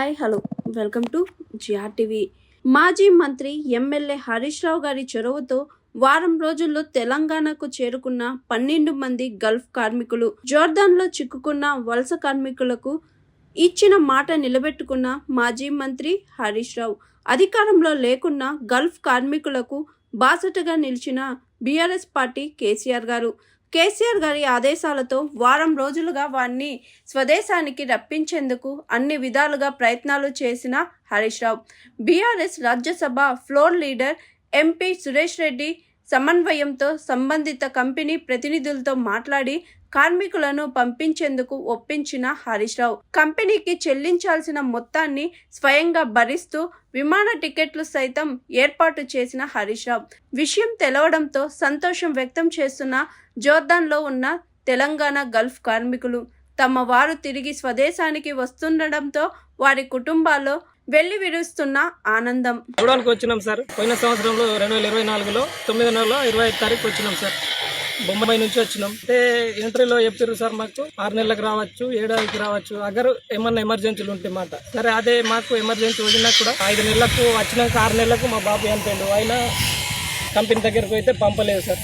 Hi hello. Welcome to G R మాజీ మంత్రి MLA Harish Rao గారి చొరవతో వారం రోజుల్లో తెలంగాణకు చేరుకున్న పన్నెండు మంది గల్ఫ్ కార్మికులు జోర్దాన్లో చిక్కుకున్న వలస కార్మికులకు ఇచ్చిన మాట నిలబెట్టుకున్న మాజీ మంత్రి హరీష్ రావు. అధికారంలో లేకున్నా గల్ఫ్ కార్మికులకు బాసటగా నిలిచిన బీఆర్ఎస్ పార్టీ కేసీఆర్ గారు. కేసీఆర్ గారి ఆదేశాలతో వారం రోజులుగా వారిని స్వదేశానికి రప్పించేందుకు అన్ని విధాలుగా ప్రయత్నాలు చేసిన Harish Rao. BRS Rajya Sabha floor leader MP Suresh Reddy సమన్వయంతో సంబంధిత కంపెనీ ప్రతినిధులతో మాట్లాడి కార్మికులను పంపించేందుకు ఒప్పించిన హరీష్ రావు. కంపెనీకి చెల్లించాల్సిన మొత్తాన్ని స్వయంగా భరిస్తూ విమాన టికెట్లు సైతం ఏర్పాటు చేసిన హరీష్ రావు. విషయం తెలవడంతో సంతోషం వ్యక్తం చేస్తున్న జోర్దాన్లో ఉన్న తెలంగాణ గల్ఫ్ కార్మికులు తమ వారు తిరిగి స్వదేశానికి వస్తుండడంతో వారి కుటుంబాల్లో వెళ్ళి విరుస్తున్న ఆనందం. చూడడానికి వచ్చినాం సార్. పోయిన సంవత్సరంలో రెండు వేల ఇరవై నాలుగులో తొమ్మిది నెలలో ఇరవై ఐదు తారీఖు వచ్చినాం సార్. బొంబాయి నుంచి వచ్చినాం. అంటే ఎంట్రీలో చెప్తారు సార్ మాకు. ఆరు నెలలకు రావచ్చు ఏడాదికి రావచ్చు. అగర్ ఏమన్నా ఎమర్జెన్సీలు ఉంటే మాట. సరే అదే మాకు ఎమర్జెన్సీ వచ్చినా కూడా ఐదు నెలలకు వచ్చినాక ఆరు నెలలకు మా బాబు చనిపోయిండు ఆయన కంపెనీ దగ్గరకు అయితే పంపలేదు సార్.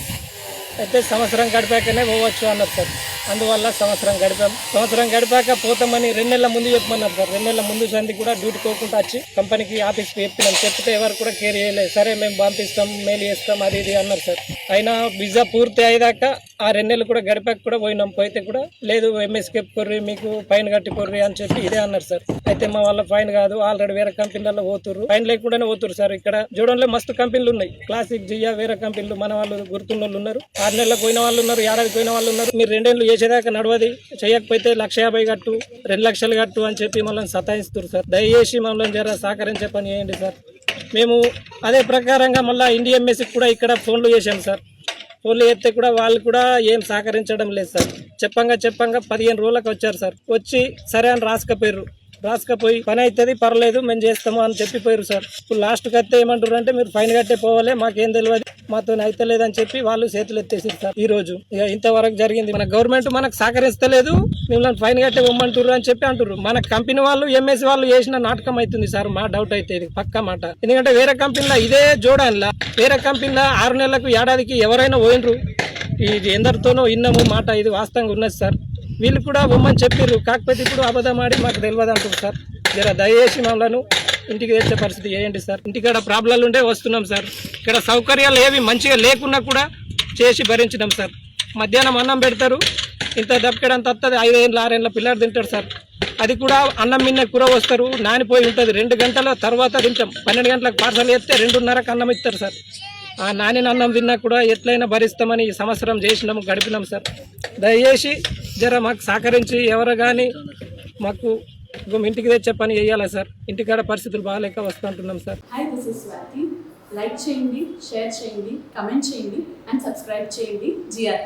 అయితే సంవత్సరం గడిపాకనే పోవచ్చు అన్నారు సార్. అందువల్ల సంవత్సరం గడిపాం. సంవత్సరం గడిపాక పోతామని రెండు నెలల ముందు చెప్పమన్నారు సార్. రెండు నెలల ముందు సంది కూడా డ్యూటీ పోకుండా వచ్చి కంపెనీకి ఆఫీస్కి చెప్పినాం. చెప్తే ఎవరు కూడా కేర్ చేయలేదు. సరే మేము పంపిస్తాం మెయిల్ చేస్తాం అది ఇది అన్నారు సార్. అయినా వీసా పూర్తి అయ్యేదాకా ఆ రెండు నెలలు కూడా గడిపాక కూడా పోయినాం. పోయితే కూడా లేదు ఎంఎస్కే కొర్రి మీకు ఫైన్ కట్టి కొర్రి అని చెప్పి ఇదే అన్నారు సార్. అయితే మా వాళ్ళ ఫైన్ కాదు ఆల్రెడీ వేరే కంపెనీలలో పోతుర్రు. ఫైన్ లేకుండానే పోతురు సార్ ఇక్కడ. చూడంలో మస్తు కంపెనీలు ఉన్నాయి. క్లాసిక్ జియా వేరే కంపెనీలు మన వాళ్ళు గుర్తున్న వాళ్ళు ఉన్నారు. ఆరు నెలలకు పోయిన వాళ్ళు ఉన్నారు ఏడాది పోయిన వాళ్ళు ఉన్నారు. మీరు రెండేళ్ళు చేసేదాకా నడవది. చేయకపోతే లక్ష యాభై కట్టు రెండు లక్షలు కట్టు అని చెప్పి మమ్మల్ని సతాయిస్తారు సార్. దయచేసి మమ్మల్ని జర సహకరించే పని చేయండి సార్. మేము అదే ప్రకారంగా మళ్ళీ ఇండిఎంఎస్కి కూడా ఇక్కడ ఫోన్లు చేశాం సార్. ఫోన్లు చేస్తే కూడా వాళ్ళు కూడా ఏం సహకరించడం లేదు సార్. చెప్పంగా చెప్పంగా పదిహేను రోజులకు వచ్చారు సార్. వచ్చి సరే అని రాసుకపోయారు రాసుకపోయి పని అవుతుంది పర్లేదు మేము చేస్తాము అని చెప్పిపోయారు సార్. ఇప్పుడు లాస్ట్ కట్టే ఏమంటారు అంటే మీరు ఫైన్ కట్టే పోవాలి మాకేం తెలియదు మాతో అయితలేదని చెప్పి వాళ్ళు చేతులు ఎత్తేసారు సార్. ఈ రోజు ఇక ఇంతవరకు జరిగింది. మన గవర్నమెంట్ మనకు సహకరిస్తలేదు మిమ్మల్ని ఫైన్ కట్టే ఇవ్వమంటారు అని చెప్పి అంటారు మన కంపెనీ వాళ్ళు ఎంఎస్ వాళ్ళు చేసిన నాటకం అవుతుంది సార్ మా డౌట్ అయితే ఇది పక్క మాట. ఎందుకంటే వేరే కంపెనీలో ఇదే జోడాన్లా వేరే కంపెనీలో ఆరు నెలలకు ఏడాదికి ఎవరైనా పోయినరు ఇది ఎందరితోనో విన్నాము మాట ఇది వాస్తవంగా ఉన్నది సార్. వీళ్ళు కూడా ఉమ్మని చెప్పారు కాకపోతే ఇప్పుడు అబద్ధం ఆడి మాకు తెలియదు అంటారు సార్. జర దయచేసి మమ్మల్ని ఇంటికి తెచ్చే పరిస్థితి చేయండి సార్. ఇంటికాడ ప్రాబ్లాలు ఉండే వస్తున్నాం సార్. ఇక్కడ సౌకర్యాలు ఏవి మంచిగా లేకున్నా కూడా చేసి భరించినాం సార్. మధ్యాహ్నం అన్నం పెడతారు. ఇంత దప్పకడంత వస్తుంది ఐదేళ్ళ ఆరేళ్ళ పిల్లలు తింటారు సార్. అది కూడా అన్నం మిన్న కూర వస్తారు. నానిపోయి ఉంటుంది. రెండు గంటల తర్వాత తింటాం. పన్నెండు గంటలకు పార్సల్ చేస్తే రెండున్నరకు అన్నం ఇస్తారు సార్. ఆ నానిన అన్నం తిన్నా కూడా ఎట్లయినా భరిస్తామని ఈ సంవత్సరం చేసినాము గడిపినాం సార్. దయచేసి జర మాకు సహకరించి ఎవరు కానీ మాకు ఇంటికి తెచ్చే పని చేయాలి సార్? ఇంటికాడ పరిస్థితులు బాగాలేక వస్తుంటున్నాం sir. Hi this is Swathi like చేయండి షేర్ చేయండి కమెంట్ చేయండి అండ్ సబ్స్క్రైబ్ చేయండి జిఆర్